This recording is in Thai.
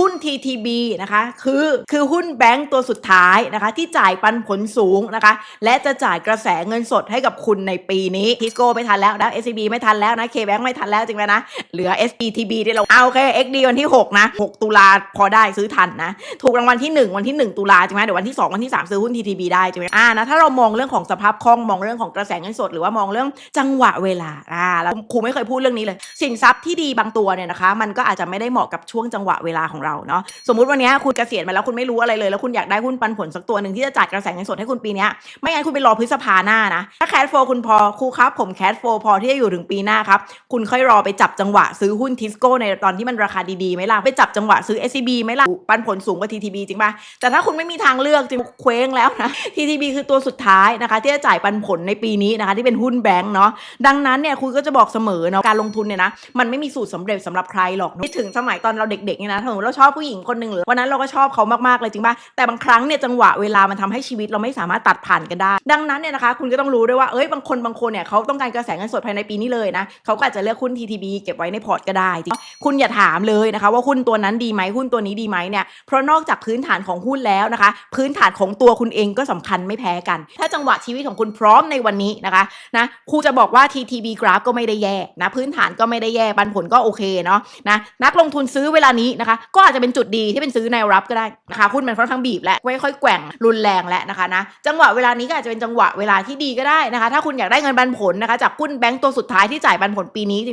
หุ้น TTB นะคะ คือคือหุ้นแบงก์ตัวสุดท้ายนะคะ ที่จ่ายปันผลสูงนะคะ และจะจ่ายกระแสเงินสดให้กับคุณในปีนี้ทิสโก้ไม่ทันแล้วนะ SCB ไม่ทันแล้วนะ KBank ไม่ทันแล้วจริงไหมนะ เหลือ SPTB ที่เราเอาโอเค XD วันที่ 6 นะ 6 ตุลาพอได้ซื้อทันนะ ถูกรางวัลที่ 1 วันที่ 1 ตุลาใช่ไหมเดี๋ยววันที่ 2 วันที่ 3 ซื้อหุ้น TTB ได้ใช่ไหมอ่านะถ้าเรามองเรื่องของสภาพคล่องมองเรื่องของกระแสเงินสด หรือว่ามองเรื่องจังหวะเวลาอ่าแล้วครูไม่เคยพูดเรื่องนี้เลย สินทรัพย์ที่ดีบางตัวเนี่ยนะคะ มันก็อาจจะไม่ได้เหมาะกับช่วงจังหวะเวลาของเราเนาะสมมุติวันนี้คุณเกษียณมาแล้วคุณไม่รู้อะไรเลยแล้วคุณอยากได้หุ้นปันผลสักตัวหนึ่งที่จะจ่ายกระแสเงินสดให้คุณปีนี้ไม่งั้นคุณไปรอพฤษภาหน้านะ ถ้าแค s โฟคุณพอครูครับผมแค s โฟพอที่จะอยู่ถึงปีหน้าครับคุณค่อยรอไปจับจังหวะซื้อหุ้นทิสโก้ในตอนที่มันราคาดีๆไหมล่ะไปจับจังหวะซื้อ SCB ไหมล่ะปันผลสูงกว่า TTB จริงป่ะแต่ถ้าคุณไม่มีทางเลือกจริงเคว้งแล้วนะ TTB คือตัวสุดท้ายนะคะที่จะจ่ายปันผลในปีนี้นะคะที่เป็นหุ้นแบงก์เนาะดังนั้นเนี่ยคุณก็จะบอกเสมอเนาะการลงทุนเนี่ยนะมันไม่มีสูตรสำเร็จสำหรับใครหรอกถึงสมัยตอนเราเด็กๆเนี่ยนะถ้าเราชอบผู้หญิงคนหนึ่งหรือวันนั้นเราก็ชอบเขามากๆเลยจริงป่ะแต่บางครั้งเนี่ยจังหวะเวลามันทำให้ชีวิตเราไม่สามารถตัดผ่านกันได้ ดังนั้นเนี่ยนะคะ คุณก็ต้องรู้ด้วยว่าเอ้ยบางคนบางคนเนี่ยเขาต้องการกระแสเงินสดภายในปีนี้เลยนะเขาก็อาจจะเลือกหุ้น TTB เก็บไว้ในพอร์ตก็ได้จริงคุณอย่าถามเลยนะคะ ว่าหุ้นตัวนั้นดีไหมหุ้นตัวนี้ดีไหมเนี่ยเพราะนอกจากพื้นฐานของหุ้นแล้วนะคะ พื้นฐานของตัวคุณเองก็สำคัญไม่แพ้กัน ถ้าจังหวะชีวิตของคุณพร้อมในวันนี้นะคะนะครูจะบอกว่า TTB กราฟก็ไม่ได้แย่นะพื้นฐานก็ไม่ได้แย่ปันผลก็โอเคเนาะนะนักลงทุนซื้อเวลานี้นะคะก็อาจจะเป็นจุดดีที่เป็นซื้อแนวรับก็ได้นะคะหุ้นมันค่อนข้างบีบและไม่ค่อยแกว่งรุนแรงแล้วนะคะนะจังหวะเวลานี้ก็อาจจะเป็นจังหวะเวลาที่ดีก็ได้นะคะ ถ้าคุณอยากได้เงินปันผลนะคะจากหุ้นแบงก์ตัวสุดท้ายที่จ่ายปันผลปีนี้จริง